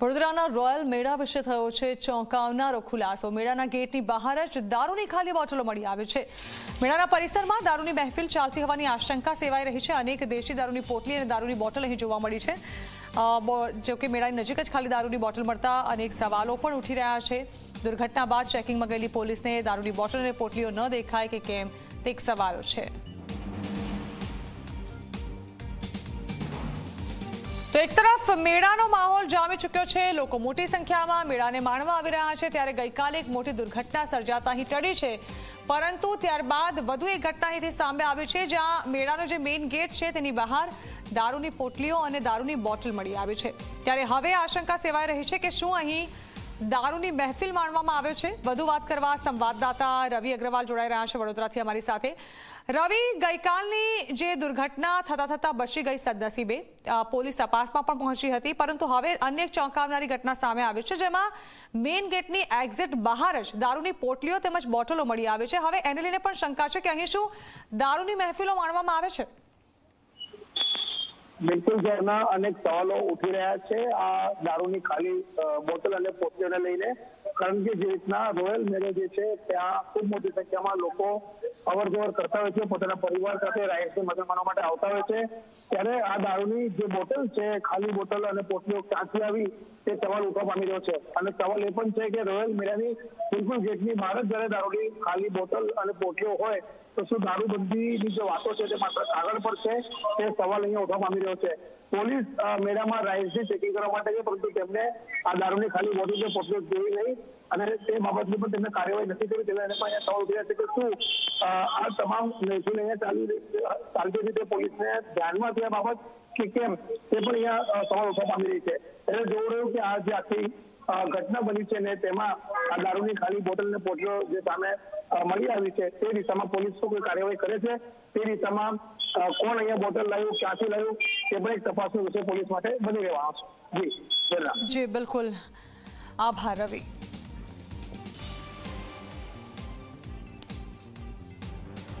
વડોદરાના રોયલ મેળા વિશે થયો છે ચોંકાવનારો ખુલાસો. મેળાના ગેટની બહાર જ દારૂની ખાલી બોટલો મળી આવે છે. મેળાના પરિસરમાં દારૂની મહેફિલ ચાલતી હોવાની આશંકા સેવાઈ રહી છે. અનેક દેશી દારૂની પોટલી અને દારૂની બોટલ અહીં જોવા મળી છે. જોકે મેળાની નજીક જ ખાલી દારૂની બોટલ મળતા અનેક સવાલો પણ ઉઠી રહ્યા છે. દુર્ઘટના બાદ ચેકિંગમાં ગયેલી પોલીસને દારૂની બોટલ અને પોટલીઓ ન દેખાય કે કેમ તે એક સવાલો છે. તો એક તરફ મેળાનો માહોલ જામી ચૂક્યો છે. લોકો મોટી સંખ્યામાં મેળાને માણવા આવી રહ્યા છે. ત્યારે ગઈકાલે એક મોટી દુર્ઘટના સર્જાતા અહીં ટળી છે. પરંતુ ત્યારબાદ વધુ એક ઘટના અહીંથી સામે આવી છે, જ્યાં મેળાનો જે મેઇન ગેટ છે તેની બહાર દારૂની પોટલીઓ અને દારૂની બોટલ મળી આવી છે. ત્યારે હવે આશંકા સેવાઈ રહી છે કે શું અહીં દારૂની મહેફિલ માણવામાં આવે છે. વધુ વાત કરવા સંવાદદાતા રવિ અગ્રવાલ જોડાઈ રહ્યા છે વડોદરાથી અમારી સાથે. રવિ, ગઈકાલની જે દુર્ઘટના થતા થતા બચી ગઈ સદનસીબે પોલીસ તપાસમાં પણ પહોંચી હતી, પરંતુ હવે અન્ય ચોંકાવનારી ઘટના સામે આવી છે, જેમાં મેઇન ગેટની એક્ઝિટ બહાર જ દારૂની પોટલીઓ તેમજ બોટલો મળી આવે છે. હવે એને લઈને પણ શંકા છે કે અહીં શું દારૂની મહેફિલો માણવામાં આવે છે? બિલકુલ ઝરના અનેક સવાલો ઉઠી રહ્યા છે. આ દારૂની ખાલી બોટલ અને પોટલીઓને લઈને કારણ કે જે રીતના રોયલ મેરેજ છે, ત્યાં ખૂબ મોટી સંખ્યામાં લોકો અવર જવર કરતા હોય છે, પોતાના પરિવાર સાથે રાઈડને મજા માણવા માટે આવતા હોય છે. ત્યારે આ દારૂની જે બોટલ છે, ખાલી બોટલ અને પોટલીઓ ક્યાંથી આવી તે સવાલ ઉઠવા પામી રહ્યો છે. અને સવાલ એ પણ છે કે રોયલ મેળાની બિલકુલ ગેટની બહાર જ જ્યારે દારૂની ખાલી બોટલ અને પોટલીઓ હોય, તો શું દારૂબંધીની જે વાતો છે તે માત્ર કાગળ પર છે તે સવાલ અહીંયા ઉઠવા પામી રહ્યો છે. પોલીસ મેળામાં રાઇડ્સની ચેકિંગ કરવા માટે છે, પરંતુ તેમને આ દારૂની ખાલી બોટલ કે પોતે જોઈ નહીં અને તે બાબતની પણ તેમને કાર્યવાહી નથી કરી. તેના એને પણ સવાલ ઉઠ્યા છે કે શું આ તમામ મહેસૂલ અહીંયા ચાલી ચાલતી રીતે પોલીસને ધ્યાનમાં છે બાબત કે કેમ? તે પણ અહીંયા સવાલ ઉઠવા પામી રહી છે. એટલે જોવું રહ્યું કે આ જે આખી ઘટના બની છે ને તેમાં આ દારૂની ખાલી બોટલ ને પોટલો જે સામે મળી આવી છે, તે દિશામાં પોલીસ કોઈ કાર્યવાહી કરે છે? તે દિશામાં કોણ અહીંયા બોટલ લાવ્યું, ક્યાંથી લાવ્યું? તે પણ તપાસનો વિષય પોલીસ માટે બની રહેવાનો છે જી જી બિલકુલ. આભાર રવિ.